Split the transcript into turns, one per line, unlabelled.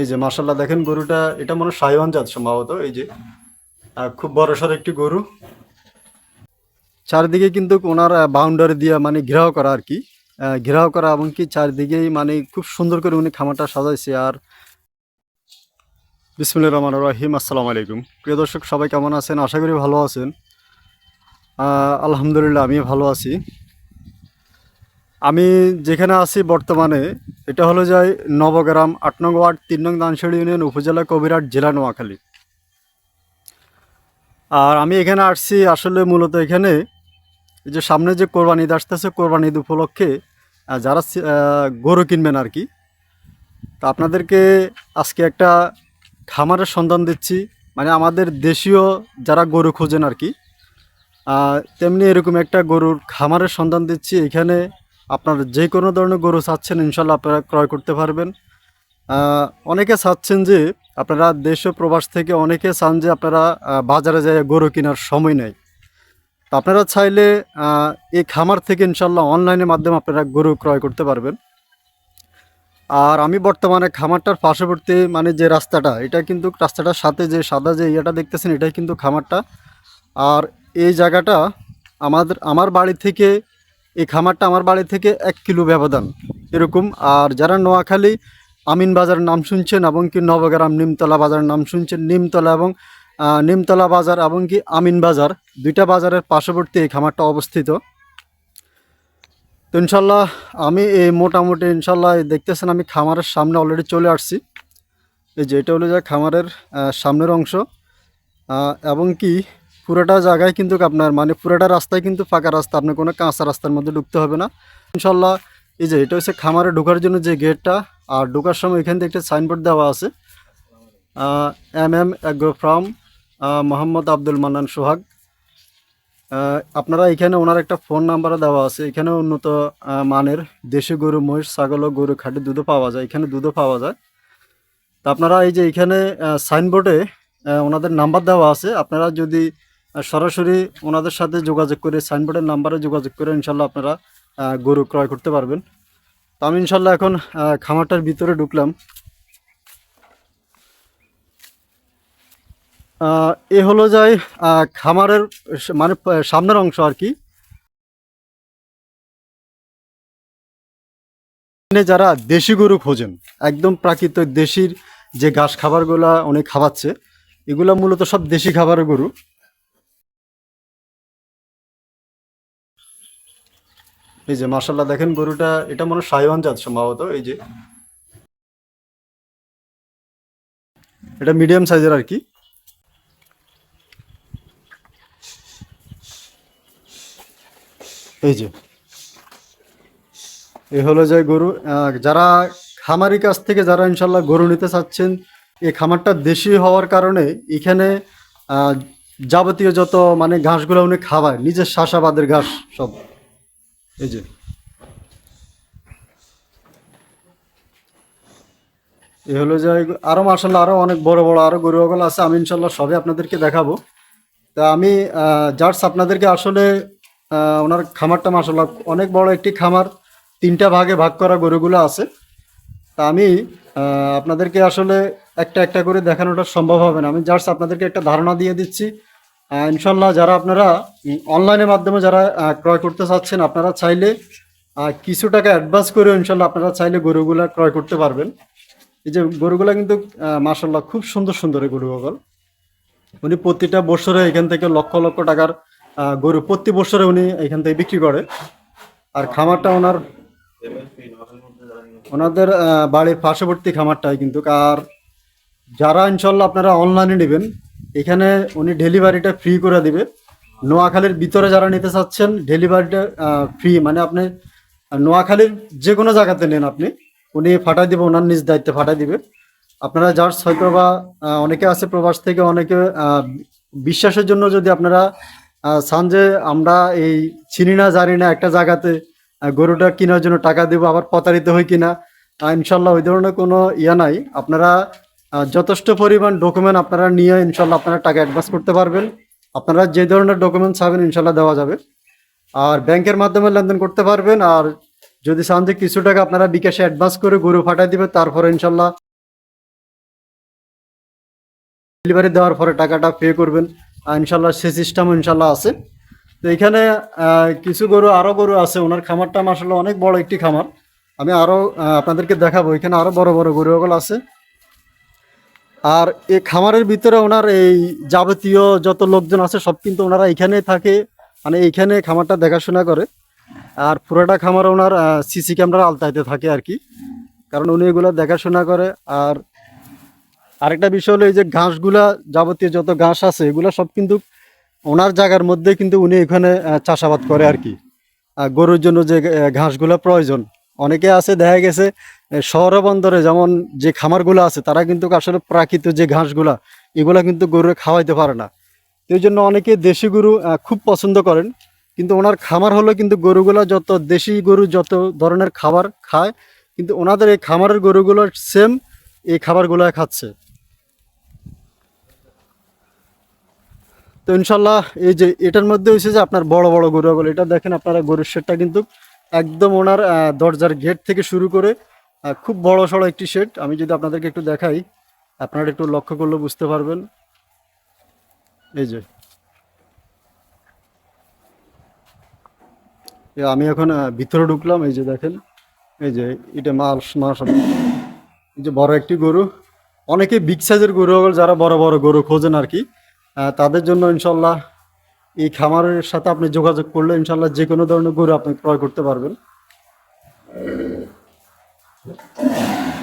এই যে মাসাল্লাহ দেখেন গরুটা, এটা মনে হয় সাইওয়ান জাত সম্ভবত, এই যে। খুব বড়সড় একটি গরু। চারিদিকে কিন্তু ওনার বাউন্ডারি দিয়ে মানে ঘেরাও করা আর কি। ঘেরাও করা এবং কি চারিদিকেই মানে খুব সুন্দর করে উনি খামারটা সাজাইছে আর বিসমুল্লাহ রহমান রহিম, আসসালামু আলাইকুম। প্রিয় দর্শক, সবাই কেমন আছেন? আশা করি ভালো আছেন। আলহামদুলিল্লাহ আমি ভালো আছি। আমি যেখানে আছি বর্তমানে, এটা হলো যায় নবগ্রাম, আট নং ওয়ার্ড, তিন নং দানসাড়ি ইউনিয়ন, উপজেলা কবিরাট জেলা নোয়াখালী। আর আমি এখানে আসছি আসলে মূলত এখানে যে সামনে যে কোরবানি ঈদ আসতেছে, কোরবানি ঈদ উপলক্ষে যারা গরু কিনবেন আর কি, তা আপনাদেরকে আজকে একটা খামারের সন্ধান দিচ্ছি। মানে আমাদের দেশীয় যারা গরু খোঁজেন আর কি তেমনি এরকম একটা গরুর খামারের সন্ধান দিচ্ছি। এখানে আপনার যে কোনো ধরনের গরু চাচ্ছেন, ইনশাল্লাহ আপনারা ক্রয় করতে পারবেন। অনেকে চাচ্ছেন যে আপনারা দেশ প্রবাস থেকে অনেকে চান যে আপনারা বাজারে যায় গরু কেনার সময় নেই। তো আপনারা চাইলে এই খামার থেকে ইনশাল্লাহ অনলাইনের মাধ্যমে আপনারা গরু ক্রয় করতে পারবেন। আর আমি বর্তমানে খামারটার পার্শ্ববর্তী মানে যে রাস্তাটা, এটা কিন্তু রাস্তাটার সাথে যে সাদা যে ইয়েটা দেখতেছেন, এটাই কিন্তু খামারটা। আর এই জায়গাটা আমাদের, আমার বাড়ি থেকে এই খামারটা আমার বাড়ি থেকে এক কিলো ব্যবধান। এরকম। আর যারা নোয়াখালী, আমিন বাজারের নাম শুনছেন এবং কি নবগ্রাম, নিমতলা বাজারের নাম শুনছেন, নিমতলা এবং নিমতলা বাজার এবং কি আমিন বাজার, দুইটা বাজারের পার্শ্ববর্তী এই খামারটা অবস্থিত। তো ইনশাল্লাহ আমি এই মোটামুটি ইনশাল্লাহ দেখতেছেন আমি খামারের সামনে অলরেডি চলে আসছি। এই যে এটা হলো যে খামারের সামনের অংশ। এবং কি পুরোটা জায়গায় কিন্তু আপনার মানে পুরোটা রাস্তায় কিন্তু ফাঁকা রাস্তা, আপনার কোনো কাঁচা রাস্তার মধ্যে ঢুকতে হবে না। ইনশাল্লাহ এই যে এটা হচ্ছে খামারে ঢোকার জন্য যে গেটটা, আর ঢোকার সময় এখান থেকে একটা সাইনবোর্ড দেওয়া আছে। M M agro farm Mohammad Abdul Mannan Sohag. আপনারা এখানে ওনার একটা ফোন নাম্বারও দেওয়া আছে। এখানে উন্নত মানের দেশি গরু, মহিষ, ছাগল ও গরু খাঁটি দুধও পাওয়া যায়। এখানে দুধও পাওয়া যায়। তো আপনারা এই যে এখানে সাইনবোর্ডে ওনাদের নাম্বার দেওয়া আছে। আপনারা যদি সরাসরি ওনাদের সাথে যোগাযোগ করে সাইনবোর্ডের নাম্বারে যোগাযোগ করে ইনশাল্লাহ আপনারা গরু ক্রয় করতে পারবেন। তো আমি ইনশাল্লাহ এখন খামারটার ভিতরে ঢুকলাম। এ হলো আহ, খামারের মানে সামনের অংশ আর কি। যারা দেশি গরু খোঁজেন একদম প্রাকৃত দেশির যে ঘাস খাবারগুলা অনেক খাওয়াচ্ছে এগুলা মূলত সব দেশি খাবারের গরু। এই যে মাসাল্লাহ দেখেন গরুটা, এটা মনে হয় সাইওয়ান জাত সম্ভবত, এই যে। এটা মিডিয়াম সাইজের আর কি। এই যে। এই হলো যে গরু যারা খামারি কাছ থেকে যারা ইনশাল্লাহ গরু নিতে চাচ্ছেন, এই খামারটা দেশি হওয়ার কারণে এখানে যাবতীয় যত মানে ঘাসগুলো উনি খাওয়ায়, নিজের শাসাবাদের ঘাস সব। এই যে। এই হলো যে আরও মার্শাল্লাহ আরও অনেক বড় বড় আরও গরুগুলো আছে, আমি ইনশাল্লাহ সবই আপনাদেরকে দেখাবো। তা আমি জাস্ট আপনাদেরকে আসলে ওনার খামারটা মার্শাল্লাহ অনেক বড় একটি খামার, তিনটা ভাগে ভাগ করা গরুগুলো আছে। তা আমি আপনাদেরকে আসলে একটা একটা করে দেখানোটা সম্ভব হবে না। আমি জাস্ট আপনাদেরকে একটা ধারণা দিয়ে দিচ্ছি। ইনশাল্লাহ যারা আপনারা অনলাইনের মাধ্যমে যারা ক্রয় করতে চাচ্ছেন, আপনারা চাইলে কিছু টাকা অ্যাডভান্স করে ইনশাল্লাহ আপনারা চাইলে গরুগুলা ক্রয় করতে পারবেন। এই যে গরুগুলা কিন্তু মার্শাল্লাহ খুব সুন্দর সুন্দর এই গরুগুলো উনি প্রতিটা বছরে এখান থেকে লক্ষ লক্ষ টাকার গরু প্রতি বছরে উনি এখান থেকে বিক্রি করে। আর খামারটা ওনার, ওনাদের বাড়ির পার্শ্ববর্তী খামারটাই কিন্তু। আর যারা ইনশাল্লাহ আপনারা অনলাইনে নেবেন এখানে উনি ডেলিভারিটা ফ্রি করে দিবে। নোয়াখালীর ভিতরে যারা নিতে চাচ্ছেন, ডেলিভারিটা ফ্রি মানে আপনি নোয়াখালীর যে কোনো জায়গাতে নেন আপনি। উনি ফাটাই দিবে, ওনার নিজ দায়িত্বে ফাটাই দিবে। আপনারা যার হয়তো বা অনেকে আছে প্রবাস থেকে, অনেকে বিশ্বাসের জন্য যদি আপনারা চান যে আমরা এই চিনি না, জানি না একটা জায়গাতে গরুটা কেনার জন্য টাকা দেবো, আবার প্রতারিত হই কিনা ইনশাল্লাহ ওই ধরনের কোনো ইয়া নাই। আপনারা যথেষ্ট পরিমাণ ডকুমেন্ট আপনারা নিয়ে ইনশাল্লাহ আপনারা টাকা অ্যাডভান্স করতে পারবেন। আপনারা যে ধরনের ডকুমেন্ট চাবেন ইনশাল্লাহ দেওয়া যাবে। আর ব্যাংকের মাধ্যমে লেনদেন করতে পারবেন আর যদি চান যে কিছু টাকা আপনারা বিকাশে অ্যাডভান্স করে গরু ফাটাই দিবে, তারপরে ইনশাল্লাহ ডেলিভারি দেওয়ার পরে টাকাটা পে করবেন। ইনশাল্লাহ সে সিস্টেম ইনশাল্লাহ আছে। তো এখানে কিছু গরু আরও গরু আছে। ওনার খামারটা আসলে অনেক বড় একটি খামার। আমি আরও আপনাদেরকে দেখাবো। এখানে আরও বড় বড় গরুগুলো আছে। আর এই খামারের ভিতরে ওনার এই যাবতীয় যত লোকজন আছে, সব কিন্তু ওনারা এখানে থাকে। মানে এইখানে খামারটা দেখাশোনা করে। আর পুরোটা খামার ওনার সিসি ক্যামেরার আলতাইতে থাকে আর কি। কারণ উনি এগুলো দেখাশোনা করে। আর আরেকটা বিষয় হলো এই যে ঘাসগুলা, যাবতীয় যত ঘাস আছে, এগুলো সব কিন্তু ওনার জায়গার মধ্যে কিন্তু উনি এখানে চাষাবাদ করে আর কি। আর গরুর জন্য যে ঘাসগুলো প্রয়োজন। অনেকে আছে, দেখা গেছে শহরে বন্দরে যেমন যে খামারগুলো আছে, তারা কিন্তু আসলে প্রাকৃত যে ঘাসগুলা, এগুলা কিন্তু গরুরে খাওয়াইতে পারে না। এই জন্য অনেকে দেশি গরু খুব পছন্দ করেন। কিন্তু ওনার খামার হলো কিন্তু গরুগুলা যত দেশি গরু যত ধরনের খাবার খায়, কিন্তু ওনাদের এই খামারের গরুগুলো সেম এই খাবারগুলো খাচ্ছে। তো ইনশাল্লাহ এই যে এটার মধ্যে হয়েছে যে আপনার বড় বড় গরুগুলো, এটা দেখেন আপনারা গরুর শেডটা কিন্তু একদম ওনার দরজার গেট থেকে শুরু করে খুব বড় সড়ো একটি শেড। আমি যদি আপনাদেরকে একটু দেখাই, আপনারা একটু লক্ষ্য করলে বুঝতে পারবেন। এই যে। আমি এখন ভিতরে ঢুকলাম, এই যে দেখেন। এই যে, এটা মাস মাস এই যে বড় একটি গরু। অনেকে বিগ সাইজের গরু যারা বড় বড় গরু খোঁজেন আর কি তাদের জন্য ইনশাল্লাহ এই খামারের সাথে আপনি যোগাযোগ করলে ইনশাল্লাহ যে কোনো ধরনের গরু আপনি ক্রয় করতে পারবেন। Thank you.